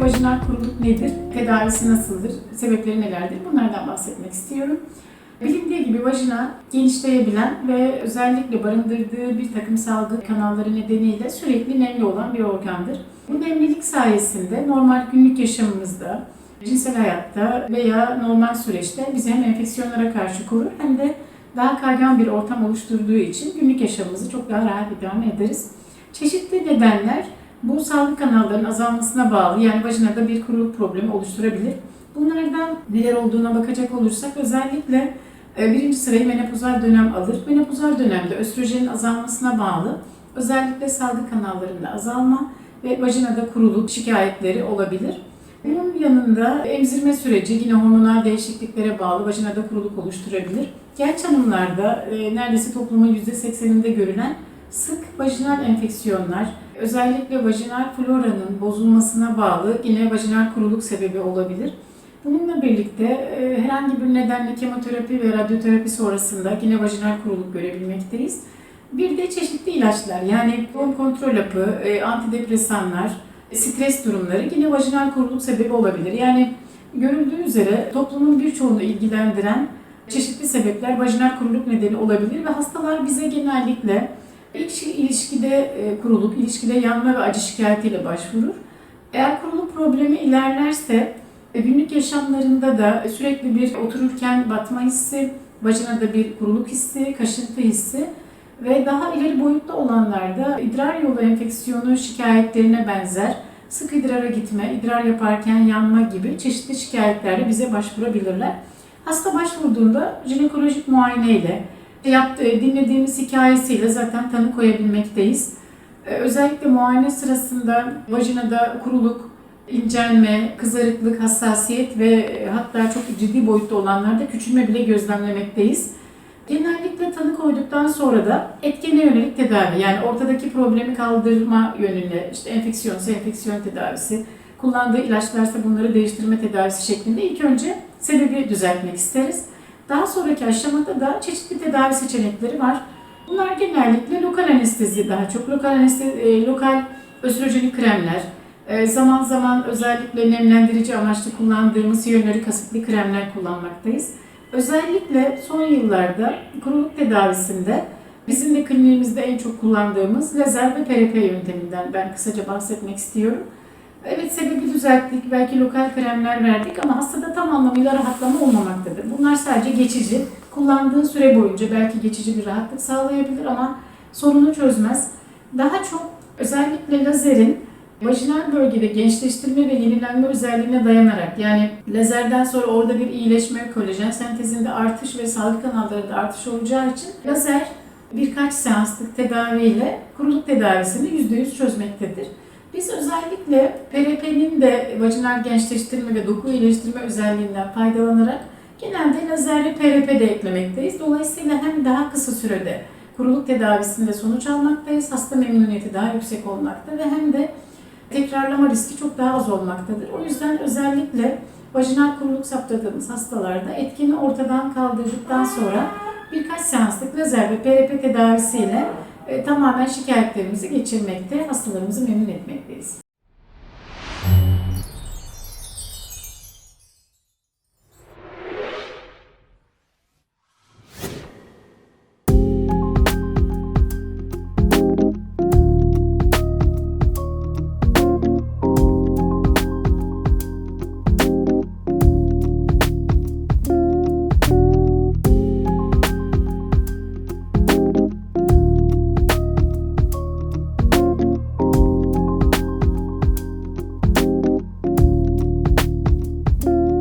Vajinal kuruluk nedir? Tedavisi nasıldır? Sebepleri nelerdir? Bunlardan bahsetmek istiyorum. Bilindiği gibi vajina genişleyebilen ve özellikle barındırdığı bir takım salgı kanalları nedeniyle sürekli nemli olan bir organdır. Bu nemlilik sayesinde normal günlük yaşamımızda, cinsel hayatta veya normal süreçte bizi hem enfeksiyonlara karşı korur hem de daha kaygan bir ortam oluşturduğu için günlük yaşamımızı çok daha rahat idame ederiz. Çeşitli nedenler bu salgı kanallarının azalmasına bağlı yani vajinada bir kuruluk problemi oluşturabilir. Bunlardan neler olduğuna bakacak olursak özellikle e, birinci sırayı menopozal dönem alır. Menopozal dönemde östrojenin azalmasına bağlı özellikle salgı kanallarında azalma ve vajinada kuruluk şikayetleri olabilir. Bunun yanında emzirme süreci yine hormonal değişikliklere bağlı vajinada kuruluk oluşturabilir. Genç hanımlarda e, neredeyse toplumun %80'inde görülen sık vajinal enfeksiyonlar, özellikle vajinal floranın bozulmasına bağlı yine vajinal kuruluk sebebi olabilir. Bununla birlikte e, herhangi bir nedenle kemoterapi ve radyoterapi sonrasında yine vajinal kuruluk görebilmekteyiz. Bir de çeşitli ilaçlar yani doğum kontrol hapı, e, antidepresanlar, stres durumları yine vajinal kuruluk sebebi olabilir. Yani görüldüğü üzere toplumun birçoğunu ilgilendiren çeşitli sebepler vajinal kuruluk nedeni olabilir ve hastalar bize genellikle ilk ilişkide e, kuruluk, ilişkide yanma ve acı şikayetiyle başvurur. Eğer kuruluk problemi ilerlerse günlük yaşamlarında da sürekli bir otururken batma hissi, vajinada bir kuruluk hissi, kaşıntı hissi ve daha ileri boyutta olanlarda idrar yolu enfeksiyonu şikayetlerine benzer sık idrara gitme, idrar yaparken yanma gibi çeşitli şikayetlerle bize başvurabilirler. Hasta başvurduğunda jinekolojik muayeneyle, yaptığı, dinlediğimiz hikayesiyle zaten tanı koyabilmekteyiz. Ee, Özellikle muayene sırasında vajinada kuruluk, incelme, kızarıklık, hassasiyet ve e, hatta çok ciddi boyutta olanlarda küçülme bile gözlemlemekteyiz. Genellikle tanı koyduktan sonra da etkene yönelik tedavi yani ortadaki problemi kaldırma yönüyle işte enfeksiyonsa enfeksiyon tedavisi, kullandığı ilaçlarsa bunları değiştirme tedavisi şeklinde ilk önce sebebi düzeltmek isteriz. Daha sonraki aşamada da çeşitli tedavi seçenekleri var. Bunlar genellikle lokal anestezi daha çok lokal anestezi, e, lokal östrojenik kremler, e, zaman zaman özellikle nemlendirici amaçlı kullandığımız hiyalorik asitli kremler kullanmaktayız. Özellikle son yıllarda kuruluk tedavisinde bizim de kliniğimizde en çok kullandığımız lazer ve PRP yönteminden ben kısaca bahsetmek istiyorum. Evet sebebi düzelttik, belki lokal kremler verdik ama hastada tam anlamıyla rahatlama olmamaktadır. Bunlar sadece geçici, kullandığı süre boyunca belki geçici bir rahatlık sağlayabilir ama sorunu çözmez. Daha çok özellikle lazerin vajinal bölgede gençleştirme ve yenilenme özelliğine dayanarak yani lazerden sonra orada bir iyileşme, kolajen sentezinde artış ve salgı kanallarında artış olacağı için lazer birkaç seanslık tedaviyle kuruluk tedavisini %100 çözmektedir. Biz özellikle PRP'nin de vajinal gençleştirme ve doku iyileştirme özelliğinden faydalanarak genelde lazer ve PRP de eklemekteyiz. Dolayısıyla hem daha kısa sürede kuruluk tedavisinde sonuç almaktayız, hasta memnuniyeti daha yüksek olmakta ve hem de tekrarlama riski çok daha az olmaktadır. O yüzden özellikle vajinal kuruluk saptadığımız hastalarda etkini ortadan kaldırdıktan sonra birkaç seanslık lazer ve PRP tedavisiyle tamamen şikayetlerimizi geçirmekte, hastalarımızı memnun etmekteyiz.